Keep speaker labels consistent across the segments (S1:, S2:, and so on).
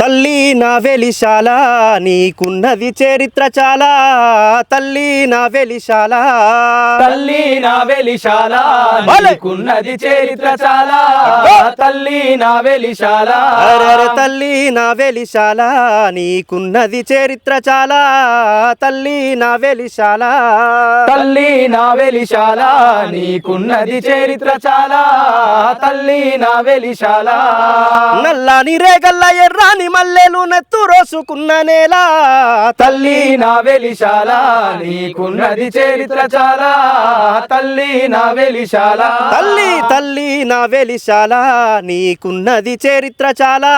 S1: తల్లి నా వెలిశాల నీకున్నది చరిత్ర చాలా. తల్లి నా వెలిశాల.
S2: తల్లి నా వెలిశాల. నీకున్నది చరిత్ర చాలా. తల్లి నా వెలిశాల.
S1: అరర తల్లి నా వెలిశాల నీకున్నది చరిత్ర చాలా. తల్లి నా వెలిశాల.
S2: తల్లి నా వెలిశాల నీకున్నది చరిత్ర చాలా. తల్లి నా వెలిశాల.
S1: నల్లాని రేగల్ల ఎర్రాని మల్లెలు నెత్తు రోసుకున్న నేల.
S2: తల్లి నా వెలిశాల నీకున్నది చరిత్ర చాలా. తల్లి నా వెలిశాల.
S1: తల్లి తల్లి నా వెలిశాల నీకున్నది చరిత్ర చాలా.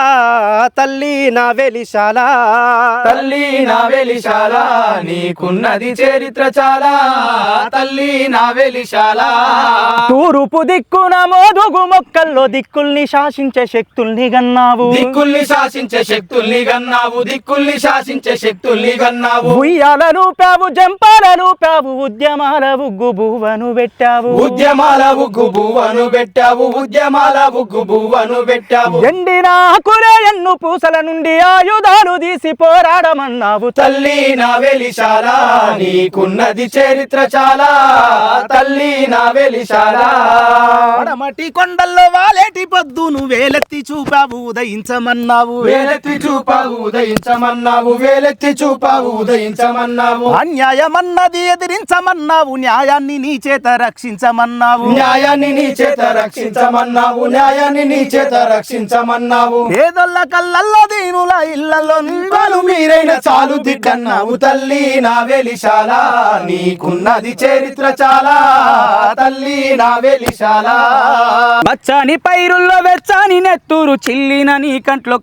S1: తల్లి నా వెలిశాల.
S2: తల్లి నా వెలిశాల నీకున్నది చరిత్ర చాలా. తల్లి నా వెలిశాల.
S3: తూరుపు దిక్కున మోదుగు మొక్కల్లో దిక్కుల్ని శాసించే శక్తుల్ని గన్నావు.
S2: దిక్కుల్ని శాసించే శక్తుల్ని గన్నావు దిక్కుల్ని శాసించే శక్తుల్ని గన్నావు.
S3: ఉయ్యాలను పావు జంపాలను పావు ఉద్యమాల ఉగ్గు బువ్వను పెట్టావు.
S2: ఉద్యమాల ఉగ్గు బువ్వను పెట్టావు ఉద్యమాల ఉగ్గు బువ్వను పెట్టావు.
S3: ఎండిన ఆకులే ఎన్ను పూసల నుండి ఆయుధాలు తీసి పోరాడమన్నావు.
S2: తల్లి నా వెలిశాల నీకున్నది చరిత్ర చాలా. తల్లి నా వెలిశాల.
S4: పడమటి కొండల్లో వాలేటి పొద్దును వేలెత్తి చూపావు ఉదయించమన్నావు.
S2: వేలెత్తి చూపావు ఉదయించమన్నావు. వేలెత్తి చూపావు ఉదయించమన్నావు.
S4: అన్యాయమన్నది ఎదిరించమన్నావు న్యాయాన్ని నీ చేత రక్షించమన్నావు.
S2: న్యాయాన్ని నీ చేత రక్షించమన్నావు న్యాయాన్ని నీ చేత రక్షించమన్నావు.
S4: పేదొల్ల కళ్ళల్లో దీనుల ఇళ్ళలో
S2: నిల్వలు మీరైన చాలు దిట్టన్నావు తల్లి నా వెలిశాల నీకున్నది చరిత్ర చాలా. తల్లి నా వెలిశాల.
S3: పచ్చని పైరుల్లో వెచ్చని నెత్తూరు చిల్లిన నీ కంట్లో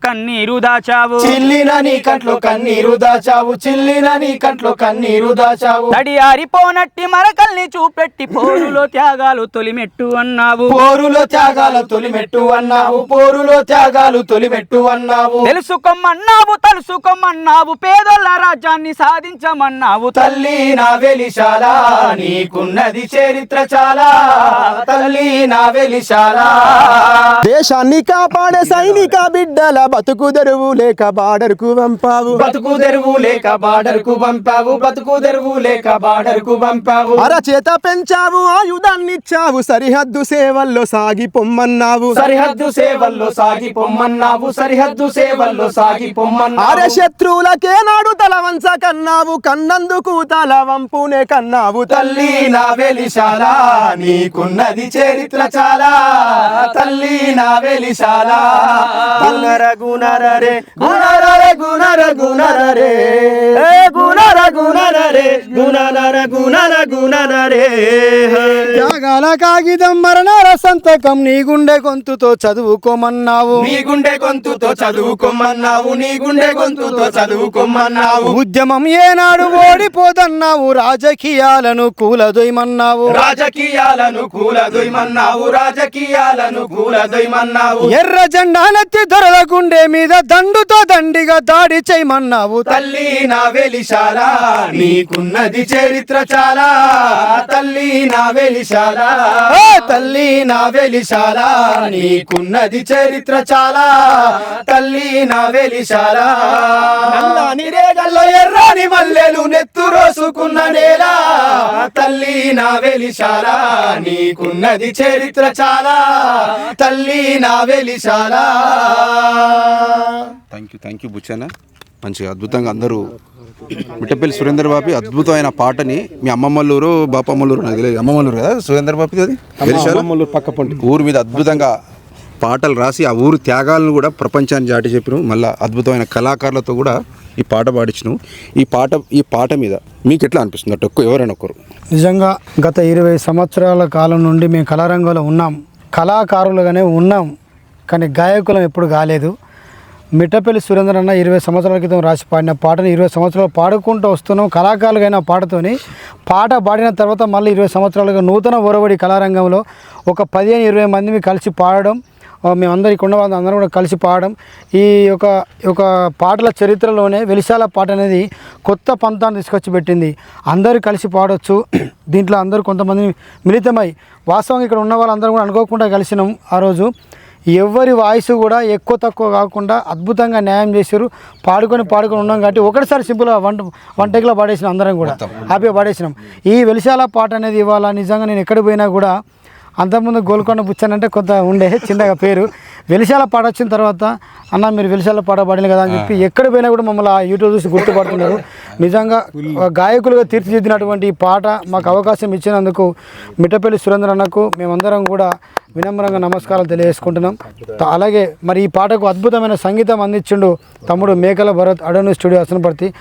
S3: కన్నీరు దాచావు
S2: చిల్లిన నీ కంట్లో కన్నీరు దాచావు. చిల్లిన నీ కంట్లో కన్నీరు దాచావు.
S3: తడి ఆరిపోనట్టి మరకల్ని చూపెట్టి పోరులో త్యాగాలు తొలిమెట్టు అన్నావు.
S2: పోరులో త్యాగాలు తొలిమెట్టు అన్నావు. పోరులో త్యాగాలు తొలిమెట్టు అన్నావు.
S3: తెలుసుకోమన్నావు తలుసుకోమన్నావు పేదోళ్ళ రాజ్యాన్ని సాధించమన్నావు.
S2: తల్లి నా వెలిశాల నీకున్నది చరిత్ర చాలా. తల్లి నా వెలిశాల.
S1: దేశాన్ని కాపాడే సైనిక బిడ్డల బతుకు తెరువు లేక బార్డర్కు పంపావు
S2: బతుకు తెరువు లేక బార్డర్కు పంపావు బతుకు తెరువు లేక బార్డర్కు పంపావు
S1: అరచేత పెంచావు ఆయుధాన్నిచ్చావు. సరిహద్దు సేవల్లో సాగి పొమ్మన్నావు.
S2: సరిహద్దు సేవల్లో సాగి పొమ్మన్నావు. సరిహద్దు సేవల్లో సాగి పొమ్మన్నావు.
S1: అరే శత్రువులకే నాడు తల వంచ కన్నావు. కన్నందుకు తల వంపునే కన్నావు
S2: తల్లి నా వెలిశాల నీకున్నది చరిత్ర చాలా. తల్లి నా వెలిశాల
S1: గుణర
S2: గుణర
S1: గుణర గుణర
S4: త్యాగాల కాగితం మరణాల సంతకం నీ గుండె గొంతుతో చదువుకోమన్నావు.
S2: నీ గుండె గొంతుతో చదువుకోమన్నావు. నీ గుండె గొంతుతో చదువుకోమన్నావు.
S4: ఉద్యమం ఏనాడు ఓడిపోదన్నావు. రాజకీయాలను కూలదొయ్యమన్నావు.
S2: రాజకీయాలను కూలదొయ్యమన్నావు. రాజకీయాలను కూలదొయ్యమన్నావు
S4: ఎర్ర జెండానెత్తి దొరల గుండె మీద దండుతో దండిగా దాడి చేయమన్నావు.
S2: తల్లి నా వెలిశాల నీకున్నది చరిత్ర చాలా. తల్లి నా వెలిశాల తల్లి నా వెలిశాల నీకున్నది చరిత్ర చాలా. తల్లి నా వెలిశాల. నల్లని రేగల్లో ఎర్రాని మల్లెలు నెత్తు రోసుకున్న నేల. తల్లి నా వెలిశాల నీకున్నది చరిత్ర చాలా. తల్లి నా Velishala
S5: thank you thank you Buchanna. మంచిగా అద్భుతంగా అందరూ మిట్టపల్లి సురేందర్ బాపి అద్భుతమైన పాటని మీ అమ్మమ్మల్లూరు బాపమ్మల్లూరు నాకు తెలియదు. అమ్మమ్మల్లూరు కదా సురేందర్ బాపి అది? అమ్మమ్మల్లూరు పక్క ఊరు మీద అద్భుతంగా పాటలు రాసి ఆ ఊరు త్యాగాలను కూడా ప్రపంచాన్ని చాటి చెప్పిన మళ్ళీ అద్భుతమైన కళాకారులతో కూడా ఈ పాట పాడించను ఈ పాట ఈ పాట మీద మీకు ఎట్లా అనిపిస్తుంది? అటు ఒక్క ఎవరైనా ఒకరు
S6: నిజంగా గత ఇరవై సంవత్సరాల కాలం నుండి మేము కళారంగంలో ఉన్నాం. కళాకారులుగానే ఉన్నాం. కానీ గాయకులం ఎప్పుడు కాలేదు. మిట్టపల్లి సురేంద్ర అన్న ఇరవై సంవత్సరాల క్రితం రాసి పాడిన పాటను ఇరవై సంవత్సరాలు పాడుకుంటూ వస్తున్నాం. కళాకారులుగైన పాటతోని పాట పాడిన తర్వాత మళ్ళీ ఇరవై సంవత్సరాలుగా నూతన ఒరవడి కళారంగంలో ఒక పదిహేను ఇరవై మంది కలిసి పాడడం మేమందరం ఇక్కడ ఉన్న వాళ్ళం అందరం కూడా కలిసి పాడడం. ఈ యొక్క యొక్క పాటల చరిత్రలోనే వెలిశాల పాట అనేది కొత్త పంతాన్ని తీసుకొచ్చి పెట్టింది. అందరూ కలిసి పాడొచ్చు. దీంట్లో అందరూ కొంతమంది మిళితమై వాస్తవంగా ఇక్కడ ఉన్న వాళ్ళందరం కూడా అనుకోకుండా కలిసినాం ఆ రోజు. ఎవరి వాయిస్ కూడా ఎక్కువ తక్కువ కాకుండా అద్భుతంగా న్యాయం చేశారు. పాడుకొని పాడుకొని ఉన్నాం కాబట్టి ఒకటిసారి సింపుల్గా వన్ వన్ టేక్లో పాడేసినాం అందరం కూడా. హ్యాపీగా పాడేసినాం. ఈ వెలిశాల పాట అనేది ఇవాళ నిజంగా నేను ఎక్కడ పోయినా కూడా అంతకుముందు గోల్కొండ బుచ్చన్ అంటే కొంత ఉండే చిన్నగా పేరు. వెలిశాల పాట వచ్చిన తర్వాత అన్న మీరు వెలిశాల పాట పాడిన కదా అని చెప్పి ఎక్కడ పోయినా కూడా మమ్మల్ని ఆ యూట్యూబ్ చూసి గుర్తుపడుతున్నారు. నిజంగా గాయకులుగా తీర్చిదిద్దినటువంటి ఈ పాట మాకు అవకాశం ఇచ్చినందుకు మిట్టపల్లి సురేంద్ర అన్నకు మేమందరం కూడా వినమ్రంగా నమస్కారాలు తెలియజేసుకుంటున్నాం. అలాగే మరి ఈ పాటకు అద్భుతమైన సంగీతం అందించిండు తమ్ముడు మేకల భరత్ అడోని స్టూడియో అసనపర్తి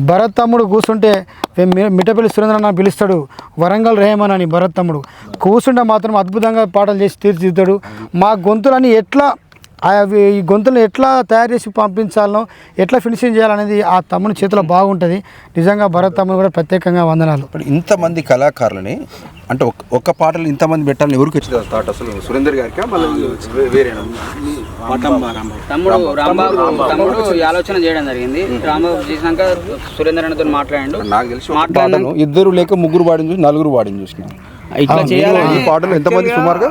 S6: భరత్ తమ్ముడు కూర్చుంటే మి- మి- మిట్టపల్లి సురేంద్ర అన్న పిలుస్తాడు వరంగల్ రేహమాన్ అని భరత్ తమ్ముడు. కూర్చుంటే మాత్రం అద్భుతంగా పాటలు చేసి తీర్చిదిద్దాడు. మా గొంతులని ఎట్లా అవి ఈ గొంతులను ఎట్లా తయారు చేసి పంపించాలనో ఎట్లా ఫినిషింగ్ చేయాలనేది ఆ తమ్ముని చేతిలో బాగుంటుంది. నిజంగా భరత్ తమ్ముడు కూడా ప్రత్యేకంగా వందనాలు.
S5: ఇప్పుడు ఇంతమంది కళాకారులని అంటే ఒక్క ఒక్క పాటలు ఇంతమంది పెట్టాలని ఎవరికి వచ్చింది థాట్ అసలు సురేందర్ గారికి?
S3: తమ్ముడు రాంబాబు తమ్ముడు ఆలోచన చేయడం జరిగింది. రాంబాబు చేసినాక సురేందర్ అన్నతో మాట్లాడాడు.
S5: నాకు తెలిసి ఒక ఇద్దరు లేక ముగ్గురు పాడిన చూసి నలుగురు పాడిన చూసిన.
S3: ఇట్లా చేయాలని
S5: ఈ పాటలు ఎంతమంది సుమారుగా?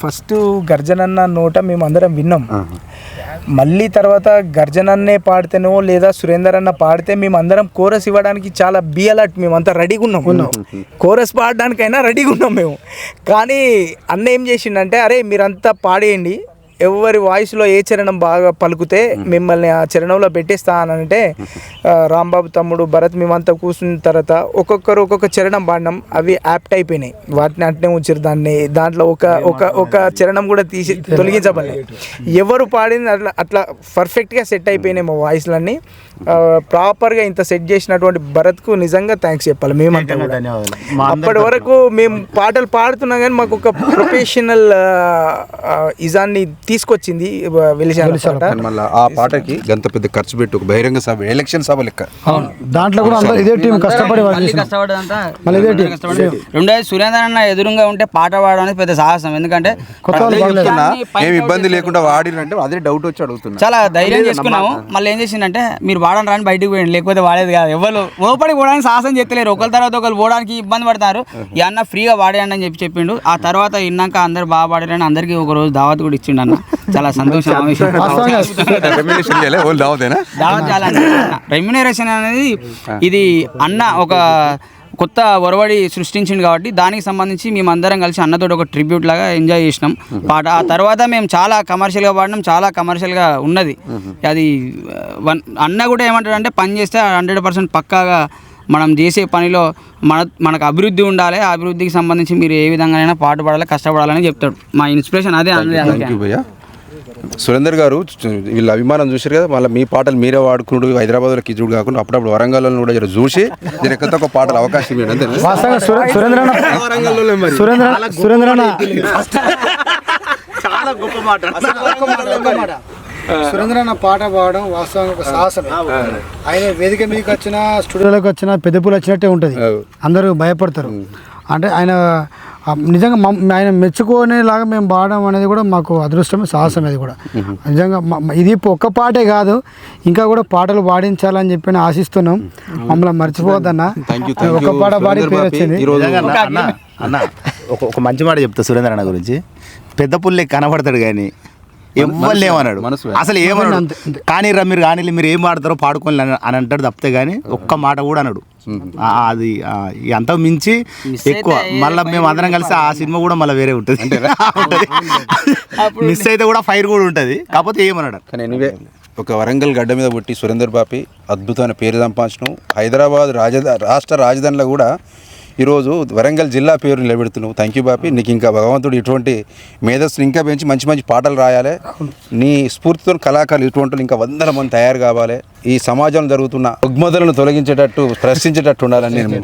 S7: ఫస్ట్ గర్జనన్న నోట మేము అందరం విన్నాం మళ్ళీ తర్వాత గర్జనన్నే పాడితేనో లేదా సురేందర్ అన్న పాడితే మేము అందరం కోరస్ ఇవ్వడానికి చాలా బి అలర్ట్ మేము అంతా రెడీగా ఉన్నాం. కోరస్ పాడడానికైనా రెడీగా ఉన్నాం మేము. కానీ అన్న ఏం చేసిండంటే అరే మీరంతా పాడేయండి ఎవరి వాయిస్లో ఏ చరణం బాగా పలుకుతే మిమ్మల్ని ఆ చరణంలో పెట్టేస్తా అని అంటే రాంబాబు తమ్ముడు భరత్ మేమంతా కూర్చున్న తర్వాత ఒక్కొక్కరు ఒక్కొక్క చరణం పాడినాం. అవి యాప్ట్ అయిపోయినాయి. వాటిని అట్నే ఉంచారు దాన్ని. దాంట్లో ఒక ఒక ఒక చరణం కూడా తీసి తొలగించబడలేదు ఎవరు పాడింది అట్లా అట్లా పర్ఫెక్ట్గా సెట్ అయిపోయినాయి మా వాయిస్లన్నీ. ప్రాపర్గా ఇంత సెట్ చేసినటువంటి భరత్కు నిజంగా థ్యాంక్స్ చెప్పాలి. మేమంతా అప్పటి వరకు మేము పాటలు పాడుతున్నాం కానీ మాకు ఒక ప్రొఫెషనల్ ఇజాన్ని తీసుకొచ్చింది వెలిశాల
S5: ఆ పాటకి గంత పెద్ద ఖర్చు పెట్టి. ఒక బహిరంగ సభ ఎలక్షన్ సభ లెక్క.
S6: అవును. దాంట్లో కూడా అందరూ ఇదే టీం కష్టపడి
S3: మళ్ళీ
S6: ఇదే టీం.
S3: రెండోది సురేందర్ అన్న ఎదురుగా ఉంటే పాట పాడడం అనేది పెద్ద సాహసం. ఎందుకంటే
S6: కొత్త వాళ్ళు
S3: ప్రతి
S6: పాడలేదు.
S3: ఒక్కరిని పైకి
S5: ఏం
S3: out
S5: ఇబ్బంది. లేకుండా వాడినంటే అదే డౌట్ వచ్చి అడుగుతున్నా.
S3: చాలా ధైర్యం చేసుకున్నాము. మళ్ళీ ఏం చేసిందంటే మీరు వాడని రాని బయటకు పోయండి. లేకపోతే వాడేది కాదు. ఎవరు లోపలికి పోవడానికి సాహసం చెప్తలేరు ఒకరి తర్వాత ఒకరు పోవడానికి ఇబ్బంది పడతారు. ఈ అన్న ఫ్రీగా వాడేయండి అని చెప్పి చెప్పిండు. ఆ తర్వాత విన్నాక అందరు బాగా పాడారని అందరికీ ఒక రోజు దావత్ కూడా ఇచ్చిండు అన్న. చాలా సంతోషం ఆ విషయం.
S5: రెమ్యునేషన్ చేయలే వాళ్ళు దావతేనా
S3: దావత్ చాలా రెమ్యునరేషన్ అనేది ఇది అన్న ఒక కొత్త ఒరవడి సృష్టించింది కాబట్టి దానికి సంబంధించి మేము అందరం కలిసి అన్నతో ఒక ట్రిబ్యూట్ లాగా ఎంజాయ్ చేసినాం. పాట ఆ తర్వాత మేము చాలా కమర్షియల్గా పాడినాం చాలా కమర్షియల్గా ఉన్నది. అది ఆ, వన్ అన్న కూడా ఏమంటాడు అంటే పని చేస్తే హండ్రెడ్ పర్సెంట్ పక్కాగా మనం చేసే పనిలో మన మనకు అభివృద్ధి ఉండాలి ఆ అభివృద్ధికి సంబంధించి మీరు ఏ విధంగా పాటు పడాలి కష్టపడాలని చెప్తాడు. మా ఇన్స్పిరేషన్ అదే అందుకే
S5: సురేందర్ గారు వీళ్ళ అభిమానం చూసారు కదా మళ్ళీ మీ పాటలు మీరే వాడుకున్నాడు హైదరాబాద్లో కిజుడు కాకుండా అప్పుడప్పుడు వరంగల్లో కూడా జర చూసి దీని ఎక్కడ ఒక పాటలు అవకాశం ఇవ్వండి
S6: సురేంద్ర సురేంద్ర సురేంద్ర అన్న సురేంద్ర అన్న పాట పాడడం వాస్తవంగా ఒక సాహసమే. ఆయన వేదిక మీదకి వచ్చిన స్టూడియోలోకి వచ్చిన పెద్దపూలు వచ్చినట్టే ఉంటుంది. అందరూ భయపడతారు. అంటే ఆయన నిజంగా ఆయన మెచ్చుకునేలాగా మేము పాడడం అనేది కూడా మాకు అదృష్టమే సాహసం అది కూడా. నిజంగా ఇది ఒక్క పాటే కాదు ఇంకా కూడా పాటలు పాడించాలని చెప్పి ఆశిస్తున్నాం. మమ్మల్ని మర్చిపోవద్దన్న. ఒక పాట పాడి పేరు వచ్చింది.
S8: అన్న, అన్న అన్న ఒక ఒక మంచి మాట చెప్తా సురేంద్ర అన్న గురించి. పెద్ద పుల్లే కనబడతాడు కానీ
S5: మనసు
S8: అసలు ఏమన్నాడు? కానీ రా మీరు కానీ మీరు ఏం పాడతారో పాడుకోని అని అని అంటాడు తప్పితే కానీ ఒక్క మాట కూడా అన్నాడు. అది అంత మించి ఎక్కువ. మళ్ళీ మేము అందరం కలిసి ఆ సినిమా కూడా మళ్ళీ వేరే ఉంటుంది. మిస్ అయితే కూడా ఫైర్ కూడా ఉంటుంది. కాకపోతే ఏమన్నాడు?
S5: కానీ ఎనివే ఒక వరంగల్ గడ్డ మీద పుట్టి సురేందర్ బాపి అద్భుతమైన పేరు సంపాదించడం హైదరాబాద్ రాజధా రాష్ట్ర రాజధానిలో కూడా ఈరోజు వరంగల్ జిల్లా పేరు నిలబెడుతున్నావు. Thank you బాపి. నీకు ఇంకా భగవంతుడు ఇటువంటి మేధస్సుని ఇంకా పెంచి మంచి మంచి పాటలు రాయాలి. నీ స్ఫూర్తితో కళాకారులు ఇటువంటి ఇంకా వందల మంది తయారు కావాలి. ఈ సమాజంలో జరుగుతున్న రుగ్మతలను తొలగించేటట్టు ప్రశ్నించేటట్టు ఉండాలని నేను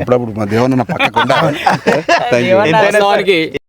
S5: అప్పుడప్పుడు మా దేవుని నా